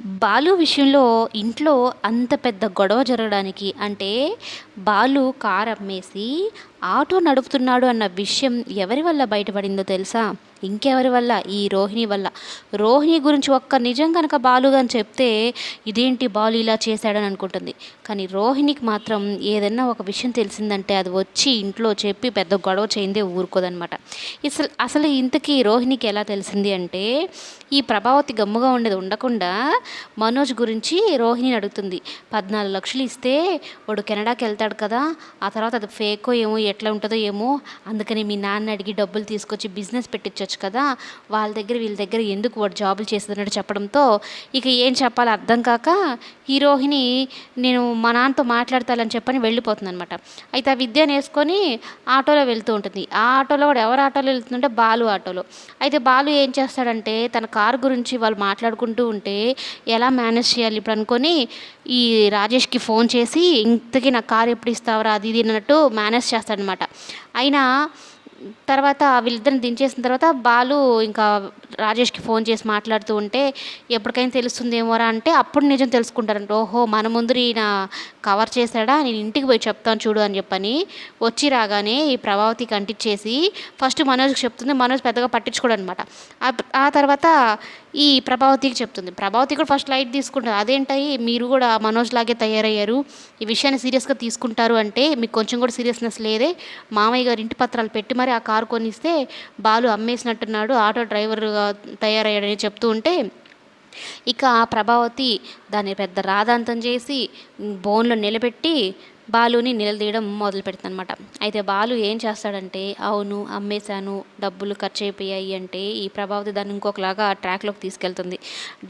బాలు విషయంలో ఇంట్లో అంత పెద్ద గొడవ జరగడానికి అంటే బాలు కారు అమ్మేసి ఆటో నడుపుతున్నాడు అన్న విషయం ఎవరి వల్ల బయటపడిందో తెలుసా? ఇంకెవరి వల్ల? ఈ రోహిణి వల్ల. రోహిణి గురించి ఒక్క నిజం కనుక బాలు అని చెప్తే ఇదేంటి బాలు ఇలా చేశాడని అనుకుంటుంది. కానీ రోహిణికి మాత్రం ఏదన్నా ఒక విషయం తెలిసిందంటే అది వచ్చి ఇంట్లో చెప్పి పెద్ద గొడవ చేయిందే ఊరుకోదనమాట అసలు అసలు ఇంతకీ రోహిణికి ఎలా తెలిసింది అంటే ఈ ప్రభావతి గమ్ముగా ఉండేది ఉండకుండా మనోజ్ గురించి రోహిణిని అడుగుతుంది. పద్నాలుగు లక్షలు ఇస్తే వాడు కెనడాకి వెళ్తాడు కదా ఆ తర్వాత అది ఫేకో ఏమో ఎట్లా ఉంటుందో ఏమో. అందుకని మీ నాన్న అడిగి డబ్బులు తీసుకొచ్చి బిజినెస్ పెట్టించవచ్చు కదా. వాళ్ళ దగ్గర వీళ్ళ దగ్గర ఎందుకు వాడు జాబులు చేస్తున్నట్టు చెప్పడంతో ఇక ఏం చెప్పాలో అర్థం కాక ఈ రోహిణి నేను మా నాన్నతో మాట్లాడతానని చెప్పని వెళ్ళిపోతుంది అనమాట అయితే ఆ విద్య నేసుకొని ఆటోలో వెళ్తూ ఉంటుంది. ఆ ఆటోలో కూడా ఎవరు ఆటోలో వెళ్తుందంటే బాలు ఆటోలో. అయితే బాలు ఏం చేస్తాడంటే తన కారు గురించి వాళ్ళు మాట్లాడుకుంటూ ఉంటే ఎలా మేనేజ్ చేయాలి ఇప్పుడు అనుకొని ఈ రాజేష్కి ఫోన్ చేసి ఇంతకీ నా కారు ఎప్పుడు ఇస్తావరా అది ఇది అన్నట్టు మేనేజ్ చేస్తాడు చేస్తాడనమాట అయినా తర్వాత వీళ్ళిద్దరిని దించేసిన తర్వాత బాలు ఇంకా రాజేష్కి ఫోన్ చేసి మాట్లాడుతూ ఉంటే ఎప్పటికైనా తెలుస్తుందేమోరా అంటే అప్పుడు నిజం తెలుసుకుంటారంట. ఓహో మన ముందు ఈయన కవర్ చేశాడా? నేను ఇంటికి పోయి చెప్తాను చూడు అని చెప్పని వచ్చి రాగానే ఈ ప్రభావతికి అంటించేసి ఫస్ట్ మనోజ్కి చెప్తుంది. మనోజ్ పెద్దగా పట్టించుకోడు అనమాట ఆ తర్వాత ఈ ప్రభావతికి చెప్తుంది. ప్రభావతి కూడా ఫస్ట్ లైట్ తీసుకుంటారు అదేంటాయి మీరు కూడా మనోజ్ లాగే తయారయ్యారు. ఈ విషయాన్ని సీరియస్గా తీసుకుంటారు అంటే మీకు కొంచెం కూడా సీరియస్నెస్ లేదే. మామయ్య గారు ఇంటి పత్రాలు పెట్టి మరి ఆ కారు కొనిస్తే బాలు అమ్మేసినట్టున్నాడు ఆటో డ్రైవర్గా తయారయ్యాడని చెప్తూ ఉంటే ఇక ఆ ప్రభావతి దాన్ని పెద్ద రాధాంతం చేసి బోన్లో నిలబెట్టి బాలుని నిలదీయడం మొదలు పెడుతుందనమాట అయితే బాలు ఏం చేస్తాడంటే అవును అమ్మేశాను డబ్బులు ఖర్చు అయిపోయాయి అంటే ఈ ప్రభావతి దాన్ని ఇంకొకలాగా ట్రాక్లోకి తీసుకెళ్తుంది.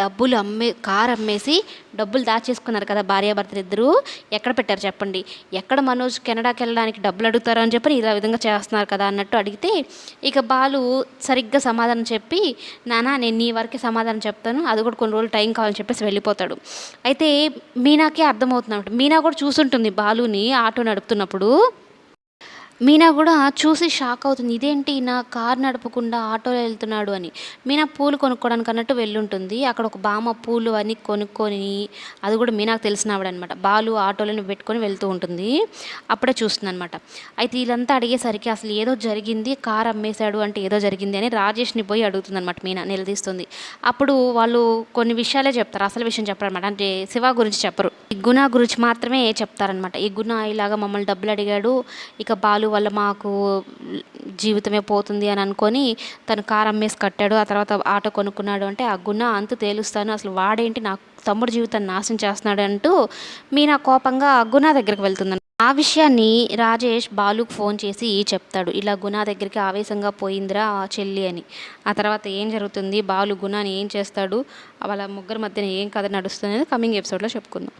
డబ్బులు అమ్మే కార్ అమ్మేసి డబ్బులు దాచేసుకున్నారు కదా భార్యాభర్తలు ఇద్దరూ ఎక్కడ పెట్టారు చెప్పండి? ఎక్కడ మనోజ్ కెనడాకి వెళ్ళడానికి డబ్బులు అడుగుతారు అని చెప్పి ఇలా విధంగా చేస్తున్నారు కదా అన్నట్టు అడిగితే ఇక బాలు సరిగ్గా సమాధానం చెప్పి నానా నేను నీ వరకే సమాధానం చెప్తాను. అది కూడా కొన్ని రోజులు టైం కావాలని చెప్పేసి వెళ్ళిపోతాడు. అయితే మీనాకే అర్థమవుతుంది అనమాట మీనా కూడా చూసుంటుంది బాలు కూర్చుని ఆటో నడుపుతున్నప్పుడు మీనా కూడా చూసి షాక్ అవుతుంది. ఇదేంటి నా కార్ నడపకుండా ఆటోలో వెళ్తున్నాడు అని. మీనా పూలు కొనుక్కోవడానికి అన్నట్టు వెళ్ళుంటుంది. అక్కడ ఒక బామ్మ పూలు అని కొనుక్కొని అది కూడా మీనాకు తెలిసినవాడనమాట బాలు ఆటోలను పెట్టుకొని వెళ్తూ ఉంటుంది. అప్పుడే చూస్తుంది అనమాట అయితే వీళ్ళంతా అడిగేసరికి అసలు ఏదో జరిగింది కార్ అమ్మేశాడు అంటే ఏదో జరిగింది అని రాజేష్ని పోయి అడుగుతుందనమాట మీనా నిలదీస్తుంది. అప్పుడు వాళ్ళు కొన్ని విషయాలే చెప్తారు అసలు విషయం చెప్పారనమాట. అంటే శివ గురించి చెప్పరు. ఈ గుణ గురించి మాత్రమే చెప్తారనమాట. ఈ గుణ ఇలాగా మమ్మల్ని డబ్బులు అడిగాడు ఇక బాలు వల్ల మాకు జీవితమే పోతుంది అని అనుకొని తను కారు అమ్మేసి కట్టాడు. ఆ తర్వాత ఆటో కొనుక్కున్నాడు అంటే ఆ గుణ అంత తేలుస్తాను. అసలు వాడేంటి? నా తమ్ముడు జీవితాన్ని నాశనం చేస్తున్నాడు అంటూ మీనా కోపంగా గుణ దగ్గరికి వెళ్తుంది ఆ విషయాన్ని రాజేష్ బాలుకు ఫోన్ చేసి చెప్తాడు. ఇలా గుణ దగ్గరికి ఆవేశంగా పోయిందిరా చెల్లి అని. ఆ తర్వాత ఏం జరుగుతుంది? బాలు గుణాని ఏం చేస్తాడు? వాళ్ళ ముగ్గురు మధ్యన ఏం కథ నడుస్తుంది అనేది కమింగ్ ఎపిసోడ్లో చెప్పుకుందాం.